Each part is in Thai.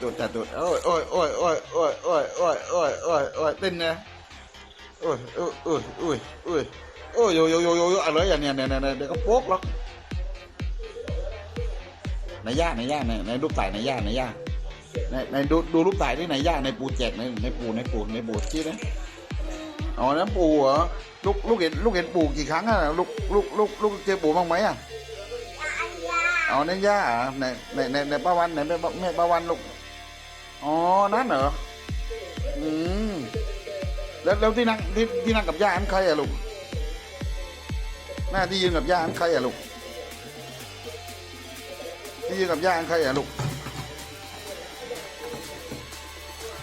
ตูดแต่ตูดโอ้ยโอ้ยโอ้ยโอ้ยโอ้ยโอ้ยโอ้ยโอ้ยโอ้ยโอ้ยเต้นนะโอ้ยโอ้ยโอ้ยโอ้ยโอ้ยโอ้ยโยโยโยโยอะไรอย่างเนี้ยเนี่ยเนี่ยเนี่ยเดี๋ยวก็โป๊กหรอกในย่าในย่าในในรูปถ่ายในย่าในย่าในในดูดูรูปถ่ายที่ในย่าในปูแจกในในปูในปูในปูชี้นะอ๋อนั่นปูเหรอลูกลูกเห็นลูกเห็นปูกี่ครั้งอะลูกลูกลูกลูกเจอปูบ้างไหมอะเอในย่าเหรอในในในในป้าวันในแม่แม่ป้าวันลูก นั่นเหรอ อืม แล้วแล้วที่นั่งที่ที่นั่งกับย่าอันใครอะลูก หน้าที่ยืนกับย่าอันใครอะลูก ที่ยืนกับย่าอันใครอะลูก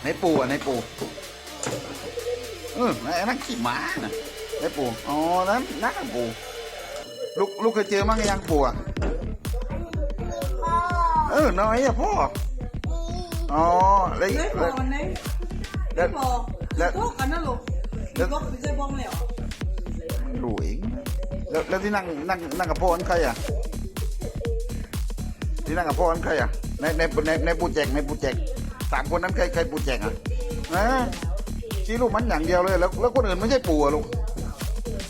ในปูอะในปูเออนั่นขี่ม้าน่ะในปูอ๋อ นั่นนั่นปูลูกลูกเคยเจอมั้งยังปูอะเออน้อยอะพ่อ อ๋อแล้วไม่พแล้วอไหนแล้ไม่วพอแล้วพวกกันนะลูกแล้วก็ไม่เคยบ้องแล้วหลุยแล้วแล้วที่นั่งนั่งนั่งกับพ่ออันใครอะที่นั่งกับพ่ออันใครอะในในในในปูแจกในปูแจกสามคนนั้นใครใครปูแจกอะนะชี้ลูกมันอย่างเดียวเลยแล้วแล้วคนอื่นไม่ใช่ปู่อะลูก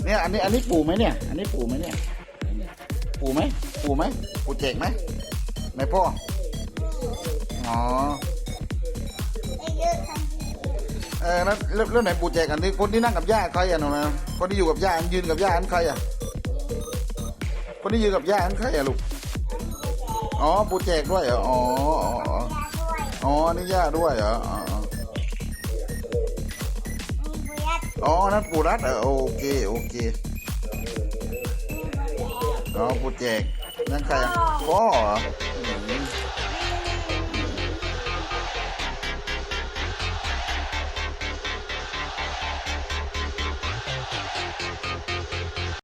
เนี่ยอันนี้อันนี้ปู่ไหมเนี่ย อันนี้ปู่ไหมเนี่ย ปู่ไหมปู่ไหมปู่แจกไหมไหนพ่ออ๋อ ออแล้วแล้วไหนปู่แจกอันนี้คนที่นั่งกับย่าใครอะหนูนะคนที่อยู่กับย่าอันยืนกับย่าอันใครอะคนที่ยืนกับย่าอันใครอะลูกอ๋อปู่แจกด้วยเหรออ๋ออ๋ออ๋ออ๋อนี่ย่าด้วยเหรออ๋ออ๋อนั่นปู่รัดเหรอโอเคโอเคอ๋อปู่แจกนั่นใครอะพ่อเหรอ